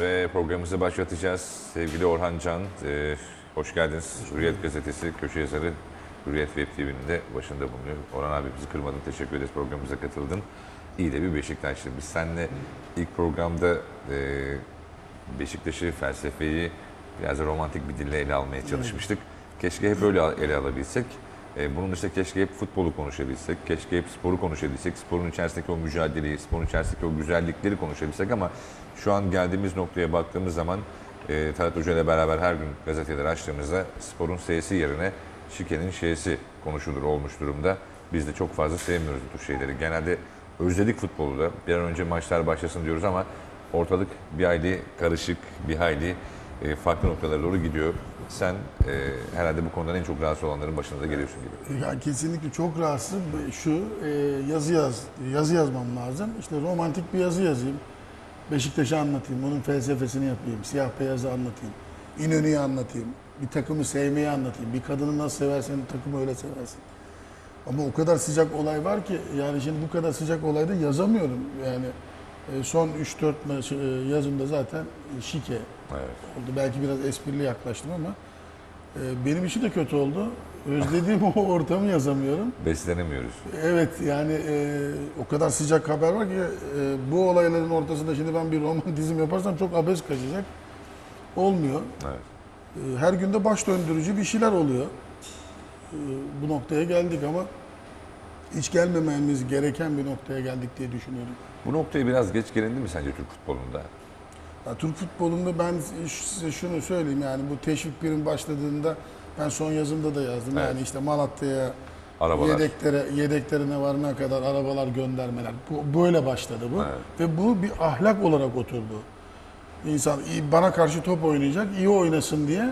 ve programımızı başlatacağız. Sevgili Orhan Can, e, hoş geldiniz. Hürriyet Gazetesi köşe yazarı Hürriyet Web TV'nin de başında bulunuyor. Orhan abi bizi kırmadın, teşekkür ederiz programımıza katıldın. İyi de bir Beşiktaşlı. Biz seninle ilk programda e, Beşiktaş'ı, felsefeyi biraz da romantik bir dille ele almaya çalışmıştık. Keşke hep öyle ele alabilsek. E, bunun dışında keşke hep futbolu konuşabilsek, keşke hep sporu konuşabilsek, sporun içerisindeki o mücadeleyi, sporun içerisindeki o güzellikleri konuşabilsek ama şu an geldiğimiz noktaya baktığımız zaman e, Talat Hoca ile beraber her gün gazeteleri açtığımızda sporun S'si yerine şikenin Ş'si konuşulur olmuş durumda. Biz de çok fazla sevmiyoruz bu şeyleri. Genelde özledik futbolu da. Bir an önce maçlar başlasın diyoruz ama ortalık bir hayli karışık, bir hayli e, farklı noktalara doğru gidiyor. Sen e, herhalde bu konudan en çok rahatsız olanların başında da geliyorsun gibi. Ya kesinlikle çok rahatsızım. Şu e, yazı yaz, yazı yazmam lazım. İşte romantik bir yazı yazayım. Beşiktaş'ı anlatayım, onun felsefesini yapayım, siyah beyazı anlatayım, İnönü'yü anlatayım, bir takımı sevmeyi anlatayım, bir kadını nasıl seversen takımı öyle seversin. Ama o kadar sıcak olay var ki yani şimdi bu kadar sıcak olayda yazamıyorum. Yani e, son 3-4 maç e, yazımda zaten şike Evet. oldu. Belki biraz esprili yaklaştım ama e, benim için de kötü oldu. Özlediğim o ortamı yazamıyorum. Beslenemiyoruz. Evet yani e, o kadar sıcak haber var ki e, bu olayların ortasında şimdi ben bir romantizm yaparsam çok abes kaçacak. Olmuyor. Evet. E, her günde baş döndürücü bir şeyler oluyor. E, bu noktaya geldik ama hiç gelmememiz gereken bir noktaya geldik diye düşünüyorum. Bu noktaya biraz geç gelindi mi sence Türk futbolunda? Ya, Türk futbolunda ben size şunu söyleyeyim yani bu teşvik birim başladığında ben son yazımda da yazdım. Evet. Yani işte Malatya'ya Arabalar. yedeklere yedeklerine varana kadar arabalar göndermeler. Bu böyle başladı bu. Evet. Ve bu bir ahlak olarak oturdu. İnsan bana karşı top oynayacak, iyi oynasın diye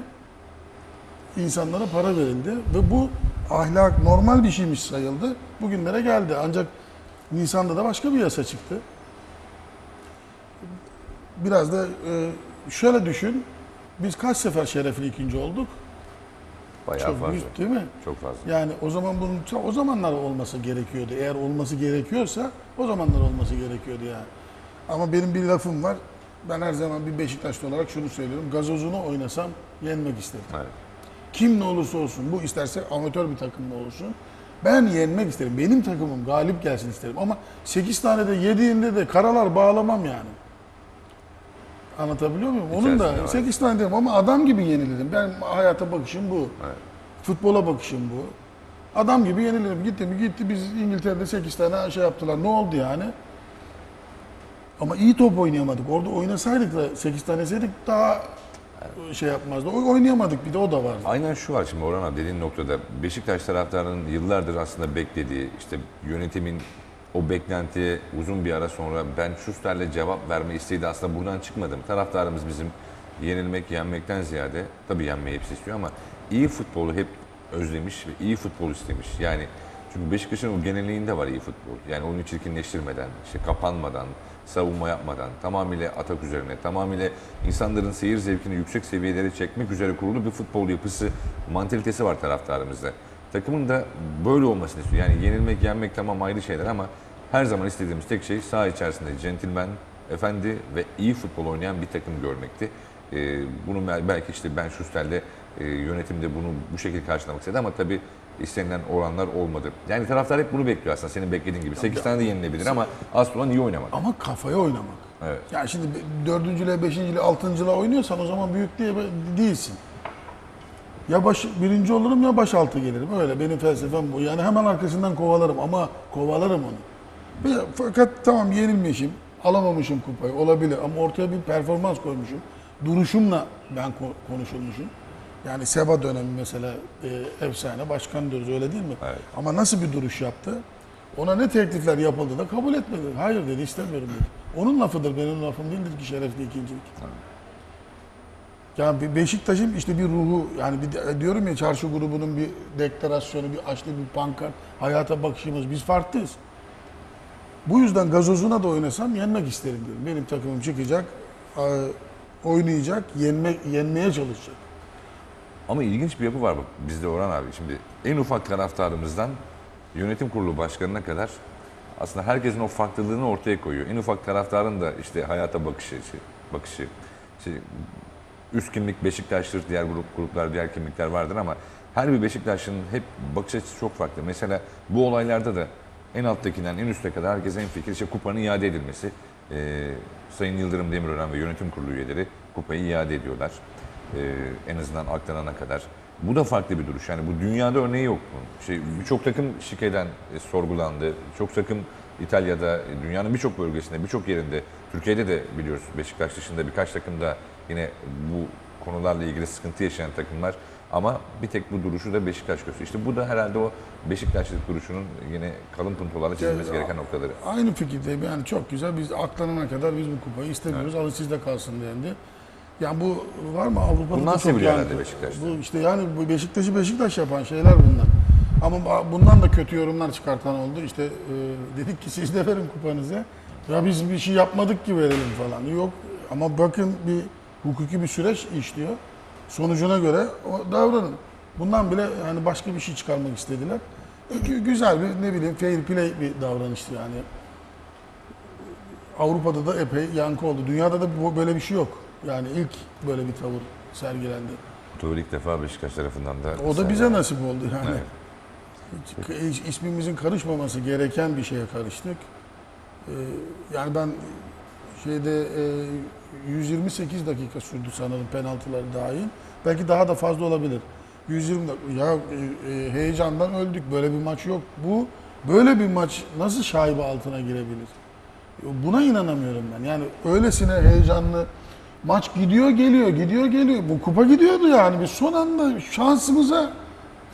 insanlara para verildi ve bu ahlak normal bir şeymiş sayıldı. Bugünlere geldi. Ancak Nisan'da da başka bir yasa çıktı. Biraz da e, şöyle düşün. Biz kaç sefer şerefli ikinci olduk? Bayağı Çok fazla. büyük değil mi? Çok fazla. Yani o zaman bunun o zamanlar olması gerekiyordu. Eğer olması gerekiyorsa o zamanlar olması gerekiyordu yani. Ama benim bir lafım var. Ben her zaman bir Beşiktaşlı olarak şunu söylüyorum. Gazozunu oynasam yenmek isterim. Evet. Kim ne olursa olsun, bu isterse amatör bir takımda olsun. Ben yenmek isterim. Benim takımım galip gelsin isterim. Ama 8 tane de yediğinde de karalar bağlamam yani. Anlatabiliyor muyum? Onun İçerisinde da var. 8 tane derim ama adam gibi yenilirim. Ben hayata bakışım bu. Evet. Futbola bakışım bu. Adam gibi yenilirim. Gitti mi gitti. Biz İngiltere'de 8 tane şey yaptılar. Ne oldu yani? Ama iyi top oynayamadık. Orada oynasaydık da 8 tane yeseydik daha şey yapmazdı. Oynayamadık bir de o da var. Aynen şu var şimdi Orhan abi dediğin noktada Beşiktaş taraftarının yıllardır aslında beklediği işte yönetimin o beklentiye uzun bir ara sonra ben Schuster'le cevap verme isteği de aslında buradan çıkmadı mı? Taraftarımız bizim yenilmek, yenmekten ziyade tabii yenmeyi hepsi istiyor ama iyi futbolu hep özlemiş ve iyi futbol istemiş. Yani çünkü Beşiktaş'ın o genelliğinde var iyi futbol. Yani oyunu çirkinleştirmeden, işte kapanmadan, savunma yapmadan, tamamıyla atak üzerine, tamamıyla insanların seyir zevkini yüksek seviyelere çekmek üzere kurulu bir futbol yapısı, mantalitesi var taraftarımızda. Takımın da böyle olmasını istiyor. Yani yenilmek, yenmek tamam ayrı şeyler ama her zaman istediğimiz tek şey saha içerisinde centilmen, efendi ve iyi futbol oynayan bir takım görmekti. Ee, bunu bel- belki işte Ben Schuster'le e, yönetimde bunu bu şekilde karşılamak istedi ama tabii istenilen oranlar olmadı. Yani taraftar hep bunu bekliyor aslında senin beklediğin gibi. 8 tane de yenilebilir ama asıl olan iyi oynamak. Ama kafaya oynamak. Evet. Yani şimdi be- dördüncüle, beşincüle, altıncıla oynuyorsan o zaman büyük diye değilsin. Ya baş, birinci olurum ya baş altı gelirim. Öyle benim felsefem bu. Yani hemen arkasından kovalarım ama kovalarım onu. Fakat tamam yenilmişim, alamamışım kupayı olabilir ama ortaya bir performans koymuşum. Duruşumla ben ko- konuşulmuşum. Yani Seba dönemi mesela e, efsane başkan diyoruz öyle değil mi? Evet. Ama nasıl bir duruş yaptı? Ona ne teklifler yapıldı da kabul etmedi. Hayır dedi istemiyorum dedi. Onun lafıdır benim lafım değildir ki şerefli ikincilik. Yani bir Beşiktaş'ın işte bir ruhu yani bir de- diyorum ya çarşı grubunun bir deklarasyonu, bir açlı bir pankart, hayata bakışımız biz farklıyız. Bu yüzden gazozuna da oynasam yenmek isterim diyorum. Benim takımım çıkacak, e, oynayacak, yenmek yenmeye çalışacak. Ama ilginç bir yapı var bak bizde Orhan abi. Şimdi en ufak taraftarımızdan yönetim kurulu başkanına kadar aslında herkesin o farklılığını ortaya koyuyor. En ufak taraftarın da işte hayata bakış açısı, bakışı. İşte üst kimlik Beşiktaş'tır, diğer grup gruplar, diğer kimlikler vardır ama her bir Beşiktaşlı'nın hep bakış açısı çok farklı. Mesela bu olaylarda da en alttakinden en üste kadar herkes en fikir işte kupanın iade edilmesi. Ee, Sayın Yıldırım Demirören ve yönetim kurulu üyeleri kupayı iade ediyorlar. Ee, en azından aklanana kadar. Bu da farklı bir duruş. Yani bu dünyada örneği yok. bunun. Şey, birçok takım şikeden e, sorgulandı. Çok takım İtalya'da, e, dünyanın birçok bölgesinde, birçok yerinde, Türkiye'de de biliyoruz Beşiktaş dışında birkaç takım da yine bu konularla ilgili sıkıntı yaşayan takımlar. Ama bir tek bu duruşu da Beşiktaş gösteriyor. İşte bu da herhalde o Beşiktaşlık duruşunun yine kalın puntolarla çizilmesi gereken noktaları. Aynı fikirdeyim. Yani çok güzel. Biz aklanana kadar biz bu kupayı istemiyoruz. Alın sizde kalsın dendi. Yani bu var mı Avrupa'da Bundan seviliyor herhalde Beşiktaş'ta. Bu işte yani bu Beşiktaş'ı Beşiktaş yapan şeyler bunlar. Ama bundan da kötü yorumlar çıkartan oldu. İşte e, dedik ki siz de verin kupanızı. Ya biz bir şey yapmadık ki verelim falan. Yok ama bakın bir hukuki bir süreç işliyor. Sonucuna göre o davranın. Bundan bile yani başka bir şey çıkarmak istediler. E, gü- güzel bir ne bileyim fair play bir davranıştı yani. Avrupa'da da epey yankı oldu. Dünyada da böyle bir şey yok. Yani ilk böyle bir tavır sergilendi. Bu ilk defa Beşiktaş tarafından da. O da bize nasip oldu yani. Evet. Hiç- ismimizin karışmaması gereken bir şeye karıştık. Ee, yani ben şeyde e, 128 dakika sürdü sanırım penaltılar dahil. Belki daha da fazla olabilir. 120 dakika. Ya e, e, heyecandan öldük. Böyle bir maç yok. Bu böyle bir maç nasıl şaibe altına girebilir? Buna inanamıyorum ben. Yani öylesine heyecanlı maç gidiyor geliyor gidiyor geliyor. Bu kupa gidiyordu yani. Biz son anda şansımıza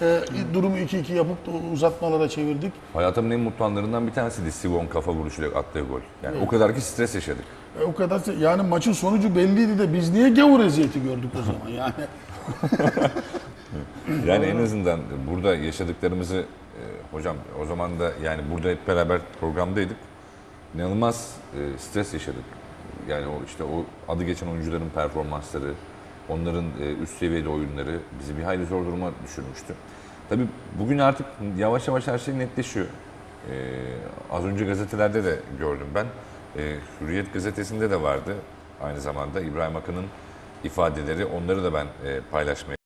e, durumu 2-2 yapıp da uzatmalara çevirdik. Hayatımın en mutlu anlarından bir tanesiydi Sivon kafa vuruşuyla attığı gol. Yani o kadar ki stres yaşadık. E, o kadar yani maçın sonucu belliydi de biz niye gavur eziyeti gördük o zaman yani. Yani en azından burada yaşadıklarımızı e, hocam o zaman da yani burada hep beraber programdaydık. İnanılmaz e, stres yaşadık. Yani o işte o adı geçen oyuncuların performansları, onların e, üst seviyede oyunları bizi bir hayli zor duruma düşürmüştü. Tabii bugün artık yavaş yavaş her şey netleşiyor. E, az önce gazetelerde de gördüm ben. E, Hürriyet gazetesinde de vardı aynı zamanda İbrahim Akın'ın ifadeleri. Onları da ben e, paylaşmaya